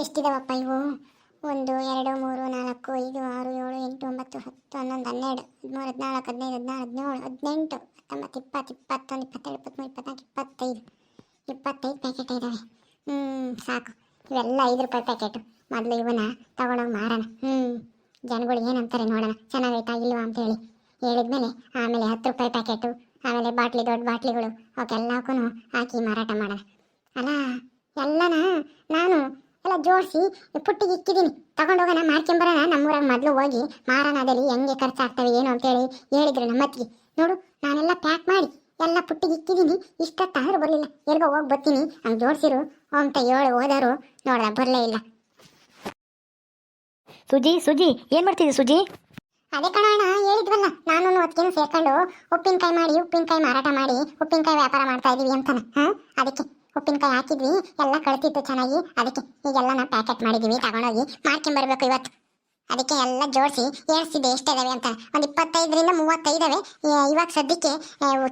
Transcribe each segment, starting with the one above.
ಎಷ್ಟಿದಾವಪ್ಪ ಇವು? ಒಂದು, ಎರಡು, ಮೂರು, ನಾಲ್ಕು, ಐದು, ಆರು, ಏಳು, ಎಂಟು, ಒಂಬತ್ತು, ಹತ್ತು, ಹನ್ನೊಂದು, ಹನ್ನೆರಡು, ಹದಿಮೂರು, ಹದಿನಾಲ್ಕು, ಹದಿನೈದು, ಹದಿನಾರು, ಹದಿನೇಳು, ಹದಿನೆಂಟು, ಹತ್ತೊಂಬತ್ತು, ಇಪ್ಪತ್ತು, ಇಪ್ಪತ್ತೊಂದು, ಇಪ್ಪತ್ತೆರಡು ಇಪ್ಪತ್ತ್ಮೂರು ಇಪ್ಪತ್ನಾಲ್ಕು, ಇಪ್ಪತ್ತೈದು ಇಪ್ಪತ್ತೈದು ಪ್ಯಾಕೆಟ್ ಇದ್ದಾವೆ ಹ್ಞೂ ಸಾಕು. ಇವೆಲ್ಲ ಐದು ರೂಪಾಯಿ ಪ್ಯಾಕೆಟು ಮೊದಲು ಇವನ್ನ ತಗೊಂಡೋಗಿ ಮಾರೋಣ. ಹ್ಞೂ ಜನಗಳು ಏನಂತಾರೆ ನೋಡೋಣ. ಚೆನ್ನಾಗೈತಾ ಇಲ್ವಾ ಅಂತೇಳಿ ಹೇಳಿದ್ಮೇಲೆ ಆಮೇಲೆ ಹತ್ತು ರೂಪಾಯಿ ಪ್ಯಾಕೆಟು ಆಮೇಲೆ ಬಾಟ್ಲಿ, ದೊಡ್ಡ ಬಾಟ್ಲಿಗಳು ಅವಕ್ಕೆಲ್ಲಕ್ಕೂ ಹಾಕಿ ಮಾರಾಟ ಮಾಡೋಣ. ಅಲ್ಲ, ಎಲ್ಲನ ನಾನು ಎಲ್ಲ ಜೋಡಿಸಿ ಪುಟ್ಟಿಗೆ ಇಕ್ಕಿದ್ದೀನಿ ತಗೊಂಡೋಗೋಣ ಮಾಡ್ಕೊಂಬರೋಣ ನಮ್ಮೂರಾಗ ಮೊದಲು ಹೋಗಿ ಮಾರಾಣದಲ್ಲಿ ಹೆಂಗೆ ಖರ್ಚಾಗ್ತವೆ ಏನು ಅಂತೇಳಿ ಹೇಳಿದ್ರು ನಮ್ಮ ಅತ್ತಿಗೆ. ನೋಡು ನಾನೆಲ್ಲ ಪ್ಯಾಕ್ ಮಾಡಿ ಎಲ್ಲ ಪುಟ್ಟಿಗೆ ಇಕ್ಕಿದ್ದೀನಿ ಇಷ್ಟೊತ್ತಾದ್ರೂ ಬರಲಿಲ್ಲ. ಎಲ್ಗೋ ಹೋಗಿ ಬರ್ತೀನಿ. ಹಂಗೆ ಜೋಡಿಸಿರು ಅಂತ ಹೇಳಿ ಹೋದರು. ನೋಡ್ದ ಬರಲೇ ಇಲ್ಲ. ಸುಜಿ ಸುಜಿ ಏನು ಮಾಡ್ತಿದ್ದೆ ಸುಜಿ? ಅದೇ ಕಣಣ್ಣ ಹೇಳಿದ್ವಲ್ಲ ನಾನು ಅದಕ್ಕೇನು ಸೇರ್ಕೊಂಡು ಉಪ್ಪಿನಕಾಯಿ ಮಾಡಿ ಉಪ್ಪಿನಕಾಯಿ ಮಾರಾಟ ಮಾಡಿ ಉಪ್ಪಿನಕಾಯಿ ವ್ಯಾಪಾರ ಮಾಡ್ತಾ ಇದ್ದೀವಿ ಅಂತಾನೆ. ಹಾಂ ಅದಕ್ಕೆ. ಉಪ್ಪಿನಕಾಯಿ ಹಾಕಿದ್ವಿ, ಎಲ್ಲ ಕಳ್ತಿತ್ತು ಚೆನ್ನಾಗಿ. ಅದಕ್ಕೆ ಈಗೆಲ್ಲ ನಾವು ಪ್ಯಾಕೆಟ್ ಮಾಡಿದ್ದೀವಿ ತಗೊಂಡೋಗಿ ಮಾರ್ಕೊಂಬರ್ಬೇಕು ಇವತ್ತು. ಅದಕ್ಕೆ ಎಲ್ಲ ಜೋಡಿಸಿ ಎಷ್ಟು ಎಷ್ಟಿದಾವೆ ಅಂತ. ಒಂದು ಇಪ್ಪತ್ತೈದರಿಂದ ಮೂವತ್ತೈದವೆ ಇವಾಗ ಸದ್ಯಕ್ಕೆ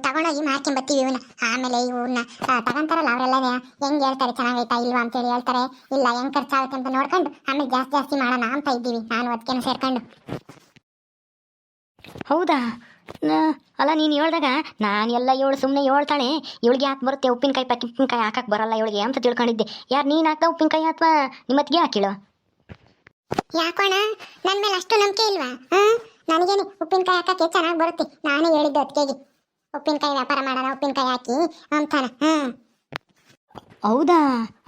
ತಗೊಂಡೋಗಿ ಮಾರ್ಕೊಂಬರ್ತೀವಿ ಇವನ್ನ ಆಮೇಲೆ ಇವನ್ನ ತಗೊಂತಾರಲ್ಲ ಅವರೆಲ್ಲ ಹೆಂಗೆ ಹೇಳ್ತಾರೆ, ಚೆನ್ನಾಗೈತಾ ಇಲ್ವಾ ಅಂತೇಳಿ ಹೇಳ್ತಾರೆ. ಇಲ್ಲ, ಹೆಂಗ್ ಖರ್ಚಾಗುತ್ತೆ ಅಂತ ನೋಡ್ಕೊಂಡು, ಆಮೇಲೆ ಜಾಸ್ತಿ ಜಾಸ್ತಿ ಮಾಡೋಣ ಅಂತ ಇದ್ದೀವಿ. ನಾನು ಅದಕ್ಕೇನು ಸೇರ್ಕೊಂಡು. ಹೌದಾ? ಅಲ್ಲ ನೀನು ಹೇಳ್ದಾಗ ನಾನು ಎಲ್ಲ ಇವಳು ಸುಮ್ಮನೆ ಹೇಳ್ತಾಳೆ. ಇವಳಿಗೆ ಯಾಕೆ ಬರುತ್ತೆ ಉಪ್ಪಿನಕಾಯಿ ಪಕ್ಕಿ ಉಪ್ಪಿನಕಾಯಿ ಹಾಕಕ್ಕೆ ಬರಲ್ಲ ಇವಳಿಗೆ ಅಂತ ತಿಳ್ಕೊಂಡಿದ್ದೆ. ಯಾರು ನೀನು ಹಾಕ್ದ ಉಪ್ಪಿನಕಾಯಿ ಅಥವಾ ನಿಮ್ಮತ್ತಿಗೆ ಹಾಕಿಳು ಯಾಕೋಣ ನನ್ನ ಮೇಲೆ ಅಷ್ಟು ನಂಬಿಕೆ ಇಲ್ವಾ? ಹಾಂ? ನನಗೇನು ಉಪ್ಪಿನಕಾಯಿ ಹಾಕಕ್ಕೆ ಚೆನ್ನಾಗಿ ಬರುತ್ತೆ. ನಾನೇ ಹೇಳಿದ್ದು ಅದಕ್ಕೆ ಉಪ್ಪಿನಕಾಯಿ ವ್ಯಾಪಾರ ಮಾಡೋಣ ಉಪ್ಪಿನಕಾಯಿ ಹಾಕಿ ಅಂತಾನ. ಹೌದಾ?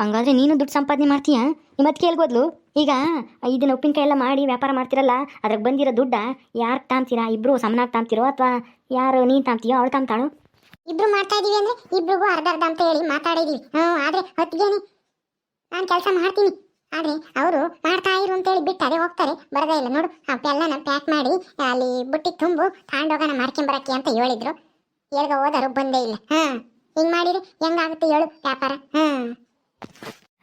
ಹಂಗಾದ್ರೆ ನೀನು ದುಡ್ಡು ಸಂಪಾದನೆ ಮಾಡ್ತೀಯಾ? ನಿಮ್ಮತ್ತಿಗೆ ಹೇಳ್ಬೋದ್ಲು ಈಗ ಇದನ್ನ ಉಪ್ಪಿನಕಾಯಿ ಎಲ್ಲ ಮಾಡಿ ವ್ಯಾಪಾರ ಮಾಡ್ತಿರಲ್ಲ, ಅದ್ರಾಗ ಬಂದಿರೋ ದುಡ್ಡ ಯಾರು ತಾಂತೀರಾ ಇಬ್ರು ಸಮನಾಗಿ ತಾಂತೀರೋ ಅಥವಾ ಯಾರು ನೀನು ತಾಂತೀಯೋ ಅವಳು ತಾಂತಾಳು ಇಬ್ರು ಮಾಡ್ತಾ ಇದೀವಿ ಅಂದ್ರೆ ಇಬ್ರಿಗೂ ಅರ್ಧ ಅರ್ಧ ಅಂತ ಹೇಳಿ ಮಾತಾಡಿದೀವಿ ಹ್ಞೂ, ಆದ್ರೆ ಹೊತ್ತಿಗೇನೆ ನಾನು ಕೆಲಸ ಮಾಡ್ತೀನಿ. ಆದ್ರೆ ಅವರು ಮಾಡ್ತಾ ಇರು ಅಂತ ಹೇಳಿ ಬಿಟ್ಟು ಅದೇ ಹೋಗ್ತಾರೆ, ಬರದೇ ಇಲ್ಲ. ನೋಡು ಎಲ್ಲನ ಪ್ಯಾಕ್ ಮಾಡಿ, ಅಲ್ಲಿ ಬುಟ್ಟಿ ತುಂಬು ಮಾಡ್ಕೊಂಡ್ ಬರತ್ತಿ ಅಂತ ಹೇಳಿದ್ರು. ಹೇಳ್ಗ ಹೋದರು, ಬಂದೇ ಇಲ್ಲ. ಹಾ ಹಿಂಗ್ ಮಾಡಿದ್ರೆ ಹೆಂಗಾಗುತ್ತೆ ಹೇಳು ವ್ಯಾಪಾರ? ಹ್ಮ್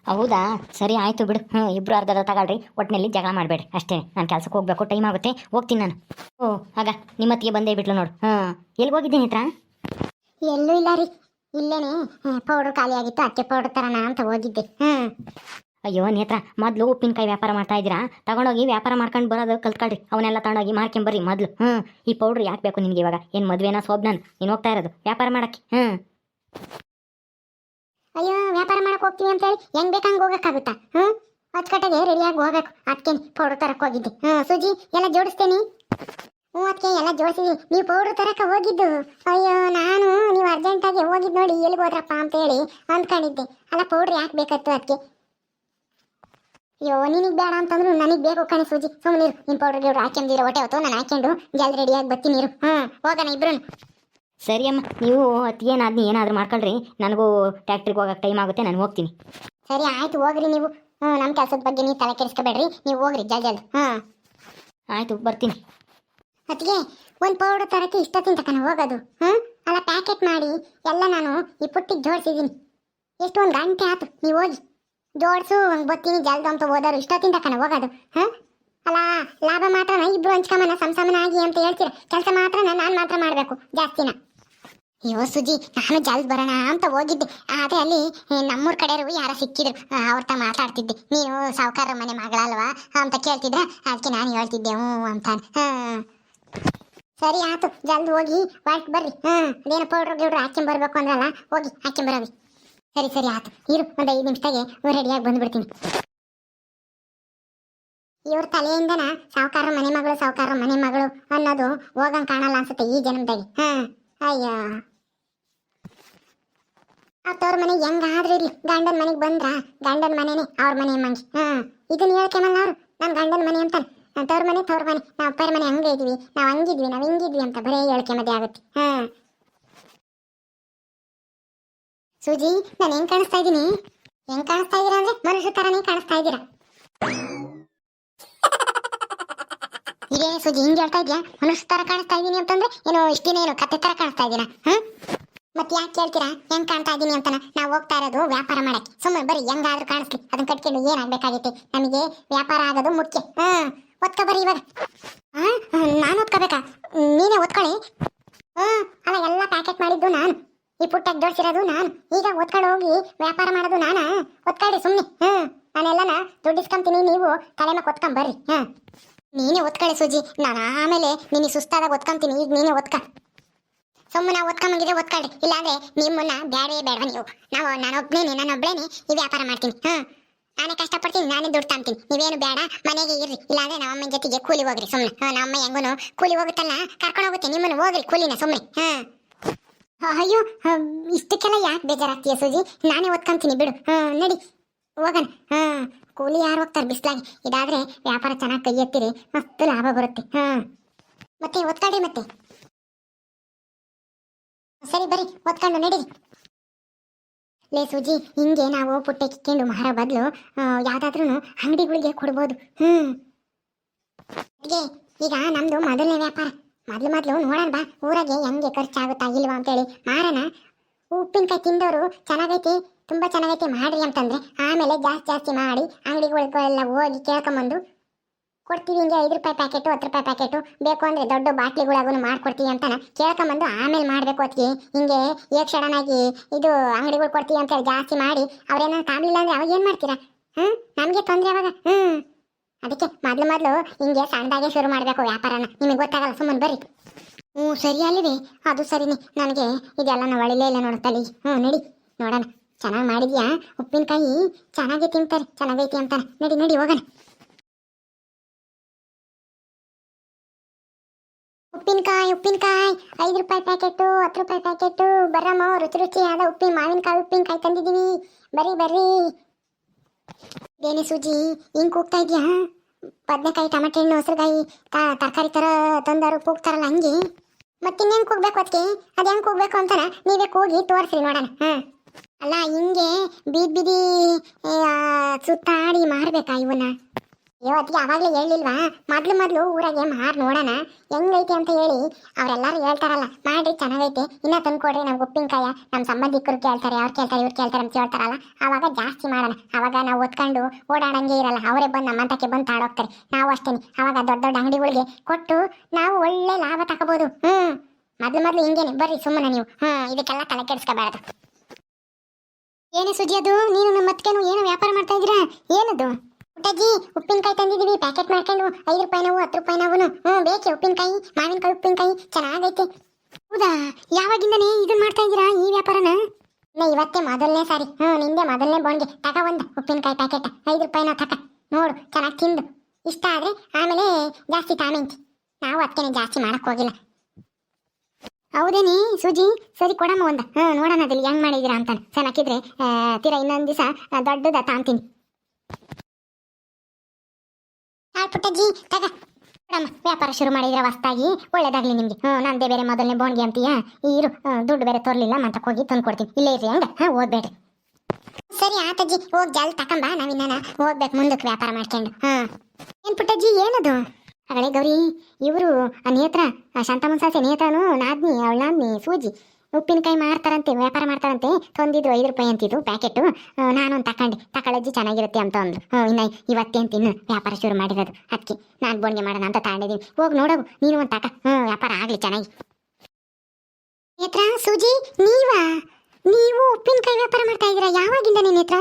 ಹೌದಾ? ಸರಿ ಆಯಿತು ಬಿಡು. ಹ್ಞೂ ಇಬ್ಬರು ಅರ್ಧ ಅರ್ಧ ತಗೊಳ್ರಿ. ಒಟ್ಟಿನಲ್ಲಿ ಜಗಳ ಮಾಡಬೇಡಿ. ಅಷ್ಟೇ. ನಾನು ಕೆಲಸಕ್ಕೆ ಹೋಗ್ಬೇಕು. ಟೈಮ್ ಆಗುತ್ತೆ. ಹೋಗ್ತೀನಿ ನಾನು. ಓ ಆಗ ನಿಮ್ಮತ್ತಿಗೆ ಬಂದೇ ಬಿಟ್ಲು ನೋಡು. ಹಾಂ ಎಲ್ಲಿ ಹೋಗಿದ್ದೀನಿ ಹತ್ರ ಎಲ್ಲೂ ಇಲ್ಲ ರೀ. ಇಲ್ಲೇನೆ. ಪೌಡರ್ ಖಾಲಿ ಆಗಿತ್ತು. ಅಕ್ಕೆ ಪೌಡರ್ ತರೋಣ ಅಂತ ಹೋಗಿದ್ದೆ. ಹ್ಞೂ ಅಯ್ಯೋ ನೇತ್ರ ಮೊದಲು ಉಪ್ಪಿನಕಾಯಿ ವ್ಯಾಪಾರ ಮಾಡ್ತಾ ಇದ್ದೀರಾ? ತಗೊಂಡೋಗಿ ವ್ಯಾಪಾರ ಮಾಡ್ಕೊಂಡು ಬರೋದು ಕಲ್ತ್ಕೊಳ್ರಿ. ಅವನ್ನೆಲ್ಲ ತಗೊಂಡೋಗಿ ಮಾರ್ಕೊಂಬರ್ರಿ ಮೊದಲು. ಹ್ಞೂ ಈ ಪೌಡ್ರ್ ಯಾಕೆ ಬೇಕು ನಿನಗೆ ಇವಾಗ? ಏನು ಮದುವೆನ ನಾನು ನೀನು ಹೋಗ್ತಾ ಇರೋದು. ವ್ಯಾಪಾರ ಮಾಡೋಕ್ಕೆ. ಹ್ಞೂ ಅಯ್ಯೋ, ವ್ಯಾಪಾರ ಮಾಡಕ್ ಹೋಗ್ತೀನಿ ಅಂತ ಹೇಳಿ ಹೆಂಗ್ ಬೇಕಂಗ್ ಹೋಗಕ್ಕಾಗುತ್ತಾ? ಹ್ಮ್? ಅಚ್ಚಕಟ್ಟಾಗೆ ರೆಡಿಯಾಗಿ ಹೋಗ್ಬೇಕು. ಅದಕ್ಕೆ ಪೌಡರ್ ತರಕ್ ಹೋಗಿದ್ದೆ. ಹ್ಮ್, ಸುಜಿ, ಎಲ್ಲ ಜೋಡಿಸ್ತೇನೆ. ಹ್ಞೂ ಅದಕ್ಕೆ ಎಲ್ಲ ಜೋಡಿಸಿದ್ವಿ ನೀವು ಪೌಡರ್ ತರಕ ಹೋಗಿದ್ದು? ಅಯ್ಯೋ, ನಾನು, ನೀವು ಅರ್ಜೆಂಟಾಗಿ ಹೋಗಿದ್ದು ನೋಡಿ ಎಲ್ಲಿಗೆ ಹೋದ್ರಪ್ಪ ಅಂತ ಹೇಳಿ ಅಂದ್ಕೊಂಡಿದ್ದೆ. ಅಲ್ಲ ಪೌಡ್ರ್ ಯಾಕೆ ಬೇಕತ್ತು ಅದಕ್ಕೆ? ಅಯ್ಯೋ, ನಿನಗೆ ಬೇಡ ಅಂತಂದ್ರು ನನಗೆ ಬೇಕು ಕಣೆ ಸೂಜಿ. ಸುಮ್ಮನೆ ನೀನು ಪೌಡರ್ ಗಿವ್ರು ಹಾಕೊಂಡಿರೋ ಹೊಟ್ಟೆ ಹೊತ್ತು, ನಾನು ಹಾಕೊಂಡು ಜಲ್ದಿ ರೆಡಿಯಾಗಿ ಬರ್ತೀನಿ ನೀರು ಹ್ಞೂ ಹೋಗೋಣ ಇಬ್ರು ಸರಿ ಅಮ್ಮ ನೀವು ಏನಾದ್ನಿ ಏನಾದರೂ ಮಾಡ್ಕೊಳ್ರಿ. ನನಗೂ ಟ್ಯಾಕ್ಟ್ರಿಗೆ ಹೋಗಕ್ಕೆ ಟೈಮ್ ಆಗುತ್ತೆ ನಾನು ಹೋಗ್ತೀನಿ. ಸರಿ ಆಯ್ತು ಹೋಗ್ರಿ ನೀವು. ಹ್ಞೂ ನಮ್ಮ ಕೆಲಸದ ಬಗ್ಗೆ ನೀವು ತಲೆ ಕೆಡಿಸ್ಕೊಬೇಡ್ರಿ. ನೀವು ಹೋಗ್ರಿ ಜಲ್ ಜಲ್ದಿ. ಹಾಂ ಆಯಿತು ಬರ್ತೀನಿ. ಅತ್ತಿಗೆ ಒಂದು ಪೌಡರ್ ತರಕ್ಕೆ ಇಷ್ಟೊತ್ತಿನ ತನಕ ಹೋಗೋದು. ಹ್ಞೂ ಅಲ್ಲ ಪ್ಯಾಕೆಟ್ ಮಾಡಿ ಎಲ್ಲ ನಾನು ಈ ಪುಟ್ಟಿಗೆ ಜೋಡಿಸಿದ್ದೀನಿ. ಎಷ್ಟು ಒಂದು ಗಂಟೆ ಆಯ್ತು ನೀವು ಹೋಗಿ. ಜೋಡಿಸು ಹಂಗೆ ಬರ್ತೀನಿ ಜಲ್ದು ಅಂತ ಹೋದರು ಇಷ್ಟೊತ್ತಿನ ತನಕ ಹೋಗೋದು. ಹಾಂ ಅಲ್ಲ ಲಾಭ ಮಾತ್ರ ಇಬ್ರು ಹಂಚ್ಕೊಂಬನ ಸಂಸಮನಾಗಿ ಆಗಿ ಅಂತ ಹೇಳ್ತೀರ. ಕೆಲಸ ಮಾತ್ರ ನಾನು ಮಾತ್ರ ಮಾಡಬೇಕು ಜಾಸ್ತಿನ. ಅಯ್ಯೋ ಸುಜಿ, ನಾನು ಜಲ್ದ್ ಬರೋಣ ಅಂತ ಹೋಗಿದ್ದೆ. ಅದೇ ಅಲ್ಲಿ ನಮ್ಮೂರ್ ಕಡೆಯವರು ಯಾರ ಸಿಕ್ಕಿದ್ರು. ಅವ್ರ ಮಾತಾಡ್ತಿದ್ದೆ. ನೀನು ಸಾವುಕಾರ ಮನೆ ಮಗಳಲ್ವಾ? ಅಂತ ಕೇಳ್ತಿದ್ರ. ಅದಕ್ಕೆ ನಾನು ಹೇಳ್ತಿದ್ದೆ, ಹ್ಞೂ ಅಂತ. ಸರಿ ಆಯ್ತು ಜಲ್ದಿ ಹೋಗಿ ಹೊರಟು ಬರ್ರಿ. ಹಾಂ, ಅದೇನು ಪೌಡ್ರ್ ಗಿಡ್ರು ಹಾಕ್ಕೊಂಡ್ ಬರ್ಬೇಕು ಅಂದ್ರಲ್ಲ, ಹೋಗಿ ಹಾಕ್ಕೊಂಬರವಿ ಸರಿ ಸರಿ ಆಯ್ತು ಇರು, ಒಂದು ಐದು ನಿಮಿಷದಾಗೆ ರೆಡಿಯಾಗಿ ಬಂದ್ಬಿಡ್ತೀನಿ. ಇವ್ರ ತಲೆಯಿಂದನ ಸಾವುಕಾರ ಮನೆ ಮಗಳು ಸಾವುಕಾರ ಮನೆ ಮಗಳು ಅನ್ನೋದು ಹೋಗಂಗ್ ಕಾಣಲ್ಲ ಅನ್ಸುತ್ತೆ ಈ ಜನ್ಮದಾಗೆ. ಹಾ. ಅಯ್ಯೋ. ಅತ್ತವ್ರ ತವ್ರ ಮನೆಗೆ ಹೆಂಗಾದ್ರೂ ಇರ್ಲಿ ಗಂಡನ ಮನೆಗೆ ಬಂದ್ರ? ಗಂಡನ ಮನೇನೆ, ಅವ್ರ ಮನೆ ಮಂಗಿ ಹಾ ಇದನ್ನ ಹೇಳ್ಕೊಂಬಲ್ಲ ಅವ್ರು? ನಾನು ಗಂಡನ ಮನೆ ನಾನ್ ತವ್ರ ಮನೆ ತವ್ರ ಮನೆ. ನಾವು ಅಪ್ಪರ ಮನೆ ಹಂಗೆ ಇದ್ವಿ. ನಾವು ಹಂಗಿದ್ವಿ, ನಾವು ಹಿಂಗಿದ್ವಿ ಅಂತ ಬರೇ ಹೇಳ್ಕೊಂಬದೇ ಆಗುತ್ತೆ. ಹಾ. ಸೂಜಿ, ನಾನು ಹೆಂಗ್ ಕಾಣಿಸ್ತಾ ಇದ್ದೀನಿ? ಹೆಂಗ್ ಕಾಣಿಸ್ತಾ ಇದ್ದೀರಾ ಅಂದ್ರೆ ಮನುಷ್ಯ ತರನೇ ಕಾಣಿಸ್ತಾ ಇದ್ದೀರಾ? ಇದೇನು ಸುಜಿ ಹಿಂಗೆ ಹೇಳ್ತಾ ಇದ್ಯಾ? ಮನುಷ್ಯ ತರ ಕಾಣಿಸ್ತಾ ಇದ್ದೀನಿ ಅಂತಂದ್ರೆ ಏನು ಇಷ್ಟ ದಿನ ಏನು ಕತ್ತೆ ತರ ಕಾಣಿಸ್ತಾ ಇದ್ದೀನ ಹಾ? ಮತ್ತೆ ಯಾಕೆ ಕೇಳ್ತೀರಾ? ಹೆಂಗ್ ಕಾಣ್ತಾ ಇದ್ದೀನಿ ಅಂತನ? ನಾವು ಹೋಗ್ತಾ ಇರೋದು ವ್ಯಾಪಾರ ಮಾಡಕ್ಕೆ. ಸುಮ್ಮನೆ ಬರೀ ಹೆಂಗಾದ್ರೂ ಕಾಣಿಸ್ಲಿ. ಅದನ್ನ ಕಟ್ಕೊಂಡು ಏನಾಗಬೇಕಾಗೈತಿ? ನಮಗೆ ವ್ಯಾಪಾರ ಆಗೋದು ಮುಖ್ಯ. ಹ್ಮ್ ಒತ್ಕೊ ಬರ್ರಿ ಇವಾಗ ನಾನು ಒತ್ಕೋಬೇಕಾ? ನೀನೇ ಒತ್ಕೊಳ್ಳಿ. ಹ್ಮ್ ಅಲ್ಲ ಎಲ್ಲ ಪ್ಯಾಕೆಟ್ ಮಾಡಿದ್ದು ನಾನು. ಈ ಪುಟ್ಟಾಗಿ ಜೋಡಿಸಿರೋದು ನಾನು. ಈಗ ಒತ್ಕೊಂಡು ಹೋಗಿ ವ್ಯಾಪಾರ ಮಾಡೋದು ನಾನಾ? ಒತ್ಕೊಳ್ಳಿ ಸುಮ್ಮನೆ ಹ್ಮ್ ನಾನೆಲ್ಲನ ದುಡ್ಡಿಸ್ಕೊಂತೀನಿ ನೀವು ತಲೆ ಮೇಲೆ ಒತ್ಕೊಂಡ್ ಬರ್ರಿ. ಹಾ. ನೀನೇ ಓದ್ಕಳೆ ಸೂಜಿ. ನಾನು ಆಮೇಲೆ ನಿನಗೆ ಸುಸ್ತಾದಾಗ ಒತ್ಕೊಂತೀನಿ. ಈಗ ನೀನೇ ಒತ್ಕ. ಸುಮ್ಮನೆ ಓದ್ಕೊಂಬಂಗಿದ್ರೆ ಒತ್ಕೊಳ್ಳಿ ಇಲ್ಲಾಂದ್ರೆ ನಿಮ್ಮನ್ನ ಬ್ಯಾಡೇ ಬೇಡ ನೀವು. ನಾವು ನಾನೊಬ್ಳೇನೆ ನಾನೊಬ್ಳೇನೆ ಈ ವ್ಯಾಪಾರ ಮಾಡ್ತೀನಿ. ಹಾ ನಾನೇ ಕಷ್ಟಪಡ್ತೀನಿ, ನಾನೇ ದುಡ್ಡು ತಾಂತೀನಿ ನೀವೇನು ಬೇಡ ಮನೆಗೆ ಇರ್ರಿ. ಇಲ್ಲಾಂದ್ರೆ ನಮ್ಮ ಅಮ್ಮನ ಜೊತೆಗೆ ಕೂಲಿ ಹೋಗ್ರಿ ಸುಮ್ಮನೆ ಹಾಂ ನಮ್ಮ ಹೆಂಗೂ ಕೂಲಿ ಹೋಗುತ್ತಲ್ಲ, ಕರ್ಕೊಂಡು ಹೋಗುತ್ತೆ. ನಿಮ್ಮನ್ನು ಹೋಗ್ರಿ ಕೂಲಿನ ಸುಮ್ಮನೆ ಹಾ, ಅಯ್ಯೋ ಇಷ್ಟಕ್ಕೆಲ್ಲ ಯಾಕೆ ಬೇಜಾರಾಗ್ತೀಯ ಸೂಜಿ? ನಾನೇ ಓದ್ಕೊಂತೀನಿ ಬಿಡು. ಹಾ ನಡಿ, ಹೋಗೋಣ. ಹಾ ಕೂಲಿ ಯಾರು ಹೋಗ್ತಾರೆ ಬಿಸ್ಲಾಗಿ? ಇದಾದ್ರೆ ವ್ಯಾಪಾರ ಚೆನ್ನಾಗಿ ಕೈ ಎತ್ತಿರಿ ಮಸ್ತ್ ಲಾಭ ಬರುತ್ತೆ. ಹಾ. ಮತ್ತೆ ಒತ್ಕೊಳ್ಳಿ ಮತ್ತೆ. ಸರಿ, ಬರ್ರಿ, ಒತ್ಕೊಂಡು ನಡೀರಿ. ಲೇ ಸೂಜಿ, ಹಿಂಗೆ ನಾವು ಪುಟ್ಟೆ ಕಿಕ್ಕೊಂಡು ಮಾರೋ ಬದಲು ಯಾವ್ದಾದ್ರೂ ಅಂಗಡಿಗಳಿಗೆ ಕೊಡ್ಬೋದು. ಹ್ಮ್. ಈಗ ನಮ್ದು ಮೊದಲನೇ ವ್ಯಾಪಾರ. ಮೊದ್ಲು ಮೊದ್ಲು ನೋಡೋಣ ಬಾ, ಊರಾಗೆ ಹೆಂಗೆ ಖರ್ಚಾಗುತ್ತಾ ಇಲ್ವಾ ಅಂತೇಳಿ ಮಾರಣ. ಉಪ್ಪಿನಕಾಯಿ ತಿಂದವರು ಚೆನ್ನಾಗೈತಿ ತುಂಬಾ ಚೆನ್ನಾಗೈತೆ ಮಾಡ್ರಿ ಅಂತಂದರೆ ಆಮೇಲೆ ಜಾಸ್ತಿ ಜಾಸ್ತಿ ಮಾಡಿ ಅಂಗಡಿಗಳಿಗೆಲ್ಲ ಹೋಗಿ ಕೇಳ್ಕೊಂಬಂದು ಕೊಡ್ತೀವಿ ಹಿಂಗೆ ಐದು ರೂಪಾಯಿ ಪ್ಯಾಕೆಟು, ಹತ್ತು ರೂಪಾಯಿ ಪ್ಯಾಕೆಟು, ಬೇಕು ಅಂದ್ರೆ ದೊಡ್ಡ ಬಾಟ್ಲಿಗಳಾಗೂ ಮಾಡ್ಕೊಡ್ತೀವಿ ಅಂತ ಕೇಳ್ಕೊಂಬಂದು ಆಮೇಲೆ ಮಾಡಬೇಕು ಅದಕ್ಕೆ ಹಿಂಗೆ ಏಕ್ ಸಡನ್ನಾಗಿ ಇದು ಅಂಗಡಿಗಳು ಕೊಡ್ತೀವಿ ಅಂತೇಳಿ ಜಾಸ್ತಿ ಮಾಡಿ ಅವ್ರೇನೋ ತಾಗಲಿಲ್ಲ ಅಂದ್ರೆ ಅವಾಗ ಏನು ಮಾಡ್ತೀರಾ? ಹ್ಞೂ ನಮಗೆ ತೊಂದರೆ ಅವಾಗ? ಹ್ಞೂ ಅದಕ್ಕೆ ಮೊದಲು ಮೊದಲು ಹಿಂಗೆ ಸಣ್ಣದಾಗೆ ಶುರು ಮಾಡಬೇಕು ವ್ಯಾಪಾರನ. ನಿಮಗೆ ಗೊತ್ತಾಗಲ್ಲ, ಸುಮ್ಮನೆ ಬರ್ರಿ. ಹ್ಞೂ, ಸರಿ ಅಲ್ಲಿದೆ. ಅದು ಸರಿನೇ. ನನಗೆ ಇದೆಲ್ಲ ನಾವು ಒಳ್ಳೆಯ ಇಲ್ಲ ನೋಡುತ್ತಲ್ಲಿ ತಲೆ. ಹ್ಞೂ, ನಡಿ, ನೋಡೋಣ. ಚೆನ್ನಾಗಿ ಮಾಡಿದ್ಯಾ? ಉಪ್ಪಿನಕಾಯಿ ಚೆನ್ನಾಗಿ ತಿಂತಾರೆ, ಚೆನ್ನಾಗೈತಿ ಅಂತಾರೆ. ನಡಿ ನಡಿ, ಹೋಗೋಣ. ಉಪ್ಪಿನಕಾಯಿ ಉಪ್ಪಿನಕಾಯಿ, ಐದು ರೂಪಾಯಿ ಪ್ಯಾಕೆಟು, ಹತ್ತು ರೂಪಾಯಿ ಪ್ಯಾಕೆಟು. ಬರಮ್ಮ, ರುಚಿ ರುಚಿಯಾದ ಉಪ್ಪಿನ ಮಾವಿನಕಾಯಿ ಉಪ್ಪಿನಕಾಯಿ ತಂದಿದ್ದೀವಿ ಬರ್ರಿ ಬರ್ರಿ. ಬೇನೆ ಸೂಜಿ, ಹಿಂಗೆ ಕೂಗ್ತಾ ಇದ್ಯಾ? ಬದನೆಕಾಯಿ, ಟಮಾಟೆ ಹಣ್ಣು, ಹಸಿರುಗಾಯಿ ತರಕಾರಿ ತರ ತಂದರು ಕೂಗ್ತಾರಲ್ಲ ಹಂಗೆ? ಮತ್ತಿನ್ನೇನು ಕೂಗ್ಬೇಕು ಅದಕ್ಕೆ ಅದು ಹೆಂಗೆ ಕೂಗ್ಬೇಕು ಅಂತಾನ? ನೀವೇ ಕೂಗಿ ತೋರಿಸ್ರಿ ನೋಡೋಣ. ಹಾಂ ಅಲ್ಲ, ಹಿಂಗೆ ಬೀದ್ ಬೀದಿ ಸುತ್ತಾಡಿ ಮಾರ್ಬೇಕಾ ಇವನ್ನ? ಅದಕ್ಕೆ ಅವಾಗಲೇ ಹೇಳಿಲ್ವಾ ಮೊದ್ಲು ಮೊದಲು ಊರಾಗೆ ಮಾರ್ ನೋಡೋಣ. ಹೆಂಗೈತೆ ಅಂತ ಹೇಳಿ ಅವರೆಲ್ಲರೂ ಹೇಳ್ತಾರಲ್ಲ. ಮಾಡ್ರಿ, ಚೆನ್ನಾಗೈತೆ. ಇನ್ನ ತಂದ್ಕೊಡ್ರಿ, ನಮ್ಗೆ ಉಪ್ಪಿನಕಾಯ. ನಮ್ಮ ಸಂಬಂಧಿಕರು ಕೇಳ್ತಾರೆ, ಅವ್ರು ಕೇಳ್ತಾರೆ, ಇವ್ರು ಕೇಳ್ತಾರೆ ಅಂತ ಹೇಳ್ತಾರಲ್ಲ. ಆವಾಗ ಜಾಸ್ತಿ ಮಾಡೋಣ. ಅವಾಗ ನಾವು ಒತ್ಕೊಂಡು ಓಡಾಡಂಗೆ ಇರಲ್ಲ. ಅವರೇ ಬಂದು ನಮ್ಮಂತಕ್ಕೆ ಬಂದು ತಾಡೋಗ್ತಾರೆ. ನಾವು ಅಷ್ಟೇನೆ. ಅವಾಗ ದೊಡ್ಡ ದೊಡ್ಡ ಅಂಗಡಿಗಳಿಗೆ ಕೊಟ್ಟು ನಾವು ಒಳ್ಳೆ ಲಾಭ ತಗೋಬೋದು. ಹ್ಮ್. ಮೊದ್ಲು ಮೊದಲು ಹಿಂಗೇನೆ. ಬರ್ರಿ, ಸುಮ್ಮನೆ ನೀವು. ಹ್ಞೂ ಇದಕ್ಕೆಲ್ಲ ತಲೆ ಕೆಡಿಸ್ಕೋಬಾರ್ದು ಏನೇ ಸುಜಿ ಅದು? ನೀನು ನಮ್ಮ ಮತ್ಕೇನು ಏನು ವ್ಯಾಪಾರ ಮಾಡ್ತಾ ಇದ್ದೀರಾ? ಏನದು? ಊಟಜ್ಜಿ ಉಪ್ಪಿನಕಾಯಿ ತಂದಿದ್ದೀವಿ, ಪ್ಯಾಕೆಟ್ ಮಾಡ್ಕೊಂಡು ಐದು ರೂಪಾಯಿ ನಾವು, ಹತ್ತು ರೂಪಾಯಿ ನಾವು ಹ್ಞೂ, ಬೇಕೆ ಉಪ್ಪಿನಕಾಯಿ, ಮಾವಿನಕಾಯಿ, ಉಪ್ಪಿನಕಾಯಿ, ಚೆನ್ನಾಗೈತೆ. ಹೌದಾ? ಯಾವಾಗಿಂದನೇ ಇದು ಮಾಡ್ತಾ ಇದ್ದೀರಾ ಈ ವ್ಯಾಪಾರನ? ಇಲ್ಲ ಇವತ್ತೇ ಮೊದಲನೇ ಸಾರಿ. ಹ್ಞೂ, ನಿಂದೆ ಮೊದಲನೇ ಬೋನ್ಗೆ ತಗ ಒಂದು ಉಪ್ಪಿನಕಾಯಿ ಪ್ಯಾಕೆಟ್ ಐದು ರೂಪಾಯಿನ ತಕ. ನೋಡು, ಚೆನ್ನಾಗಿ ತಿಂದು. ಇಷ್ಟ ಆದರೆ ಆಮೇಲೆ ಜಾಸ್ತಿ ತಾಮೆಂಚಿ ನಾವು ಅದಕ್ಕೇನೆ ಜಾಸ್ತಿ ಮಾಡಕ್ ಹೋಗಿಲ್ಲ. ಹೌದೇನಿ ಸೂಜಿ? ಸರಿ ಕೊಡಮ್ಮ ಒಂದ. ಹಾಂ ನೋಡೋಣ ಅದಲ್ಲಿ ಹೆಂಗ್ ಮಾಡಿದ್ದೀರಾ ಅಂತ ಹಾಕಿದ್ರೆ ತೀರಾ ಇನ್ನೊಂದು ದಿವಸ ದೊಡ್ಡದ ತಾಂತೀನಿ. ಪುಟ್ಟಜ್ಜಿ? ತಗ. ಕೊಡಮ್ಮ ವ್ಯಾಪಾರ ಶುರು ಮಾಡಿದ್ರೆ ಹೊಸ್ತಾಗಿ ಒಳ್ಳೇದಾಗ್ಲಿ ನಿಮ್ಗೆ. ಹ್ಞೂ ನಂದೇ ಬೇರೆ ಮೊದಲನೇ ಬೋನ್ಗೆ ಅಂತೀಯ? ಇರು ದುಡ್ಡು ಬೇರೆ ತೋರ್ಲಿಲ್ಲ ಮತ್ತೆ ಹೋಗಿ ತಂದು ಕೊಡ್ತೀನಿ ಇಲ್ಲೇ ಇರ್ರಿ ಹಂಗ? ಹಾಂ ಓದ್ಬೇಡ್ರಿ ಸರಿ ಆತಜ್ಜಿ ಹೋಗಿ ಜಲ್ ತಕೊಂಬ ನಾವಿನ್ನ ಹೋಗ್ಬೇಕು ಮುಂದಕ್ಕೆ ವ್ಯಾಪಾರ ಮಾಡ್ಕೊಂಡು. ಹಾಂ. ಏನು ಪುಟ್ಟಜ್ಜಿ ಏನದು? ಅಗಳೆ ಗೌರಿ, ಇವರು ನೇತ್ರ, ಆ ಸಾಸೆ ನೇತ್ರನು ನಾದ್ನಿ, ಅವಳ ನಾದ್ನಿ ಸೂಜಿ. ಉಪ್ಪಿನಕಾಯಿ ಮಾರ್ತಾರಂತೆ, ವ್ಯಾಪಾರ ಮಾಡ್ತಾರಂತೆ, ತಂದಿದ್ರು ಐದು ರೂಪಾಯಿ ಅಂತಿದ್ರು ಪ್ಯಾಕೆಟು. ನಾನು ಒಂದು ತಕೊಂಡೆ ತಕೊಳ್ಳಜ್ಜಿ ಚೆನ್ನಾಗಿರುತ್ತೆ ಅಂತ ಅಂದ್ರು. ಹ್ಞೂ ಇನ್ನ ಇವತ್ತೇನು ತಿನ್ನು ವ್ಯಾಪಾರ ಶುರು ಮಾಡಿರೋದು. ಅದಕ್ಕೆ ನಾನು ಬೋಣಿಗೆ ಮಾಡೋಣ ಅಂತ ತಗೊಂಡಿದ್ದೀನಿ. ಹೋಗಿ ನೋಡೋ ನೀನು ಒಂದು ತಕ. ಹ್ಞೂ ವ್ಯಾಪಾರ ಆಗಲಿ ಚೆನ್ನಾಗಿ. ನೇತ್ರ, ಸೂಜಿ, ನೀವಾ? ನೀವು ಉಪ್ಪಿನಕಾಯಿ ವ್ಯಾಪಾರ ಮಾಡ್ತಾ ಇದ್ದೀರಾ? ಯಾವಾಗಿಂದ ನೇತ್ರ?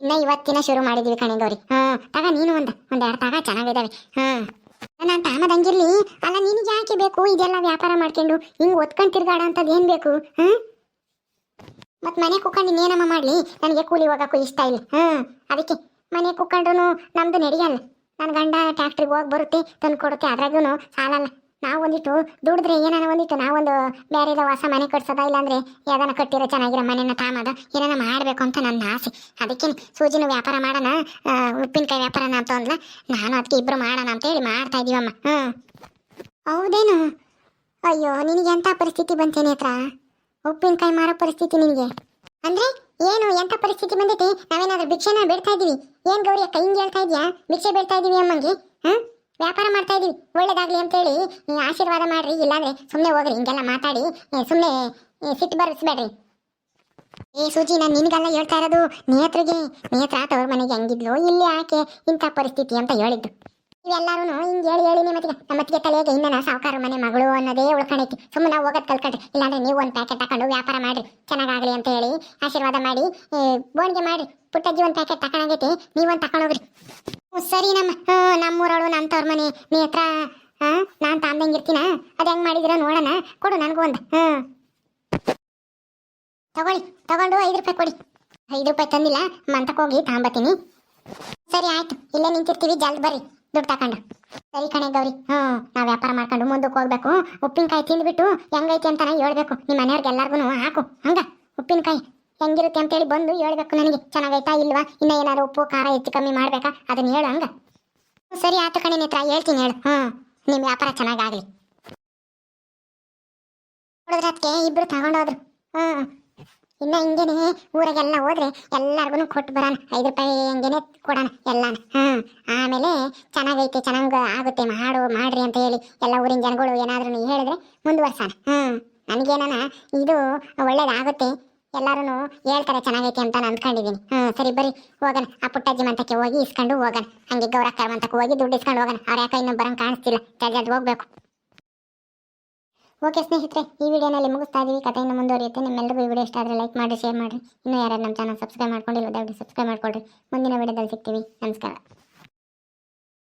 ಇನ್ನ ಇವತ್ತಿನ ಶುರು ಮಾಡಿದೀವಿ ಕಣೆ ಗೌರಿ. ಹ್ಞೂ ತಗ ನೀನು ಒಂದು ಒಂದೆರಡು ತಗ ಚೆನ್ನಾಗಿದ್ದಾವೆ ಹ್ಮ್. ನಾನು ತಾನದಂಗಿರ್ಲಿ ಅಲ್ಲ, ನಿನಗೆ ಯಾಕೆ ಬೇಕು? ಇದೆಲ್ಲ ವ್ಯಾಪಾರ ಮಾಡ್ಕೊಂಡು ಹಿಂಗೆ ಒತ್ಕೊಂಡ್ ತಿರ್ಗಾಡ ಅಂತದ್ದು ಏನ್ ಬೇಕು? ಹ್ಮ್? ಮತ್ ಮನೆ ಕುಕ್ಕೊಂಡು ಇನ್ನೇನಮ್ಮ ಮಾಡ್ಲಿ? ನನಗೆ ಕೂಲಿ ಹೋಗಕ್ಕೂ ಇಷ್ಟ ಇಲ್ಲ. ಹ್ಮ್? ಅದಕ್ಕೆ ಮನೆ ಕುತ್ಕೊಂಡು ನಮ್ದು ನಡೆಯಲ್ಲ. ನನ್ನ ಗಂಡ ಟ್ಯಾಕ್ಟ್ರಿಗೆ ಹೋಗಿ ಬರುತ್ತೆ ತಂದು ಕೊಡುತ್ತೆ ಅದ್ರಾಗೂ ಸಾಲಲ್ಲ. ನಾವು ಒಂದಿಟ್ಟು ದುಡಿದ್ರೆ ಏನಾನ ಒಂದಿಟ್ಟು ನಾವೊಂದು ಬೇರೆ ಹೊಸ ಮನೆ ಕಟ್ಸೋದ ಇಲ್ಲಾಂದ್ರೆ ಯಾವ್ದಾನ ಕಟ್ಟಿರೋ ಚೆನ್ನಾಗಿರೋ ಮನೆನ ತಾಮದ ಏನಾನ ಮಾಡಬೇಕು ಅಂತ ನನ್ನ ಆಸೆ. ಅದಕ್ಕೆ ಸೂಜಿನ ವ್ಯಾಪಾರ ಮಾಡೋಣ ಉಪ್ಪಿನಕಾಯಿ ವ್ಯಾಪಾರನ ಅಂತ ಅಂದ್ಲ. ನಾನು ಅದಕ್ಕೆ ಇಬ್ರು ಮಾಡೋಣ ಅಂತೇಳಿ ಮಾಡ್ತಾ ಇದೀವಮ್ಮ. ಹ್ಮ್. ಹೌದೇನು? ಅಯ್ಯೋ, ನಿನಗೆ ಎಂಥ ಪರಿಸ್ಥಿತಿ ಬಂತೇನೆ ಹತ್ರ ಉಪ್ಪಿನಕಾಯಿ ಮಾರೋ ಪರಿಸ್ಥಿತಿ ನಿನಗೆ? ಅಂದ್ರೆ ಏನು ಎಂಥ ಪರಿಸ್ಥಿತಿ ಬಂದೈತಿ? ನಾವೇನಾದ್ರೂ ಭಿಕ್ಷೆನ ಬಿಡ್ತಾ ಇದೀವಿ? ಏನ್ ಗೌರಿ ಅಕ್ಕ, ಹಿಂಗೆ ಹೇಳ್ತಾ ಇದೀಯಾ? ಭಿಕ್ಷೆ ಬಿಡ್ತಾ ಇದೀವಿ ಅಮ್ಮಂಗೆ? ಹಾ ವ್ಯಾಪಾರ ಮಾಡ್ತಾ ಇದೀವಿ. ಒಳ್ಳೇದಾಗ್ಲಿ ಅಂತೇಳಿ ಆಶೀರ್ವಾದ ಮಾಡ್ರಿ, ಇಲ್ಲಾಂದ್ರೆ ಸುಮ್ಮನೆ ಹೋಗ್ರಿ, ಹಿಂಗೆಲ್ಲ ಮಾತಾಡಿ ಸುಮ್ಮನೆ ಸಿಟ್ಟು ಬರಿಸ್ಬೇಡ್ರಿ. ಏ, ಸೂಜಿ, ನಾನು ನಿನಗೆಲ್ಲ ಹೇಳ್ತಾ ಇರೋದು ನೇತ್ರಿಗೆ ನೇತ್ರ ತವ್ರ ಮನೆಗೆ ಹೆಂಗಿದ್ಲು ಇಲ್ಲಿ ಆಕೆ ಇಂಥ ಪರಿಸ್ಥಿತಿ ಅಂತ ಹೇಳಿದ್ದು ಇವೆಲ್ಲರೂ ಹಿಂಗೆ ಹೇಳಿ ಹೇಳಿ ನಿಮ್ಮತ್ತಿಗೆ ನಮ್ಮತ್ತಿಗೆ ತಲೆಗೆ ಇನ್ನ ಸಾವುಕಾರ ಮನೆ ಮಗಳು ಅನ್ನೋದೇ ಉಳ್ಕೊಂಡೈತಿ ಸುಮ್ಮನೆ ಹೋಗೋದು ಕಲ್ಕೊಂಡ್ರಿ ಇಲ್ಲಾಂದ್ರೆ ನೀವು ಒಂದು ಪ್ಯಾಕೆಟ್ ತಗೊಂಡು ವ್ಯಾಪಾರ ಮಾಡಿರಿ. ಚೆನ್ನಾಗಾಗಲಿ ಅಂತ ಹೇಳಿ, ಆಶೀರ್ವಾದ ಮಾಡಿ ಬೋನ್ಗೆ ಮಾಡಿರಿ. ಪುಟ್ಟಜ್ಜಿ ಒಂದು ಪ್ಯಾಕೆಟ್ ತಕೊಂಡಾಗೈತಿ ನೀವೊಂದು ತಗೊಂಡೋಗ್ರಿ ಸರಿ ನಮ್ಮ ನಮ್ಮೂರಳು ನಮ್ಮ ತವ್ರ ಮನೆ, ನೀ ಹತ್ರ ಹಾಂ ನಾನು ತಾಂದಂಗೆ ಇರ್ತೀನ? ಅದು ಹೆಂಗೆ ಮಾಡಿದಿರ ನೋಡೋಣ, ಕೊಡು ನನಗೂ ಒಂದು ಹ್ಞೂ ತಗೊಳ್ಳಿ, ತಗೊಂಡು ಐದು ರೂಪಾಯಿ ಕೊಡಿ. ಐದು ರೂಪಾಯಿ ತಂದಿಲ್ಲ ಮಂತಕ್ಕೆ ಹೋಗಿ ತಾಂಬತ್ತೀನಿ. ಸರಿ, ಆಯ್ತು, ಇಲ್ಲೇ ನಿಂತಿರ್ತೀವಿ, ಜಲ್ದಿ ಬರ್ರಿ, ದುಡ್ಡು ತಗೊಂಡು ಸರಿ ಕಣೆ ಗೌರಿ ಹ್ಞೂ ನಾವು ವ್ಯಾಪಾರ ಮಾಡ್ಕೊಂಡು ಮುಂದಕ್ಕೆ ಹೋಗ್ಬೇಕು. ಉಪ್ಪಿನಕಾಯಿ ತಿಂದ್ಬಿಟ್ಟು ಹೆಂಗೈತಿ ಅಂತಾನೆ ಹೇಳ್ಬೇಕು ನಿಮ್ಮ ಮನೆಯವ್ರಿಗೆ ಎಲ್ಲರಿಗೂ ಹಾಕು, ಹಂಗ, ಉಪ್ಪಿನಕಾಯಿ. ಹೆಂಗಿರುತ್ತೆ ಅಂತೇಳಿ ಬಂದು ಹೇಳ್ಬೇಕು ನನಗೆ. ಚೆನ್ನಾಗೈತಾ ಇಲ್ವಾ? ಇನ್ನ ಏನಾದ್ರು ಉಪ್ಪು, ಖಾರ ಹೆಚ್ಚು ಕಮ್ಮಿ ಮಾಡ್ಬೇಕಾ? ಅದನ್ನ ಹೇಳು ಹಂಗ. ಸರಿ ಆತ ಕಣೆ ನಿತ್ರ, ಹೇಳ್ತೀನಿ ಹೇಳು. ಹ್ಞೂ ನಿಮ್ಮ ವ್ಯಾಪಾರ ಚೆನ್ನಾಗಾಗಲಿ. ನೋಡಿದ್ರೆ ಅದಕ್ಕೆ ಇಬ್ರು ತಗೊಂಡೋದ್ರು. ಹ್ಞೂ ಇನ್ನ ಹಿಂಗೇನೆ ಊರಾಗೆಲ್ಲ ಹೋದ್ರೆ ಎಲ್ಲಾರ್ಗು ಕೊಟ್ಟು ಬರೋಣ. ಐದು ರೂಪಾಯಿ ಹಂಗೇನೆ ಕೊಡೋಣ ಎಲ್ಲಾನ. ಹ್ಮ್, ಆಮೇಲೆ ಚೆನ್ನಾಗೈತೆ, ಚೆನ್ನಾಗ್ ಆಗುತ್ತೆ, ಮಾಡು, ಮಾಡ್ರಿ ಅಂತ ಹೇಳಿ ಎಲ್ಲ ಊರಿನ ಜನಗಳು ಏನಾದ್ರೂ ಹೇಳಿದ್ರೆ ಮುಂದುವರ್ಸೋಣ. ಹ್ಮ್, ನನಗೇನಾನ ಇದು ಒಳ್ಳೇದಾಗುತ್ತೆ. ಎಲ್ಲಾರು ಹೇಳ್ತಾರೆ, ಚೆನ್ನಾಗೈತೆ ಅಂತ ನಾನು ಅಂದ್ಕೊಂಡಿದ್ದೀನಿ ಹ್ಞೂ ಸರಿ ಬರೀ ಹೋಗೋಣ. ಆ ಪುಟ್ಟಜ್ಜಿ ಮಂತಕ್ಕೆ ಹೋಗಿ ಇಸ್ಕೊಂಡು ಹೋಗೋಣ. ಹಂಗೆ ಗೌರಕ್ಕ ಮಂತಕ್ಕೆ ಹೋಗಿ ದುಡ್ಡು ಇಸ್ಕೊಂಡು ಹೋಗೋಣ. ಅವ್ರ ಯಾಕೆ ಇನ್ನೂ ಬರಂಗೆ ಕಾಣಿಸ್ತಿಲ್ಲ. ಜಲ್ದಿ ಹೋಗ್ಬೇಕು. ಓಕೆ ಸ್ನೇಹಿತರೆ, ಈ ವಿಡಿಯೋನಲ್ಲಿ ಮುಗಿಸ್ತಾ ಇದೀವಿ. ಕಥೆಯನ್ನು ಮುಂದುವರಿಯುತ್ತೆ. ನಿಮ್ಮೆಲ್ಲರಿಗೂ ಈ ವಿಡಿಯೋ ಇಷ್ಟ ಆದರೆ ಲೈಕ್ ಮಾಡಿ ಶೇರ್ ಮಾಡಿ ಇನ್ನೂ ಯಾರು ನಮ್ಮ ಚಾನಲ್ ಸಬ್ಸ್ಕ್ರೈಬ್ ಮಾಡ್ಕೊಂಡಿಲ್ಲ, ದಯವಿಟ್ಟು ಸಬ್ಸ್ಕ್ರೈಬ್ ಮಾಡ್ಕೊಳ್ರಿ. ಮುಂದಿನ ವಿಡಿಯೋದಲ್ಲಿ ಸಿಗ್ತೀವಿ. ನಮಸ್ಕಾರ.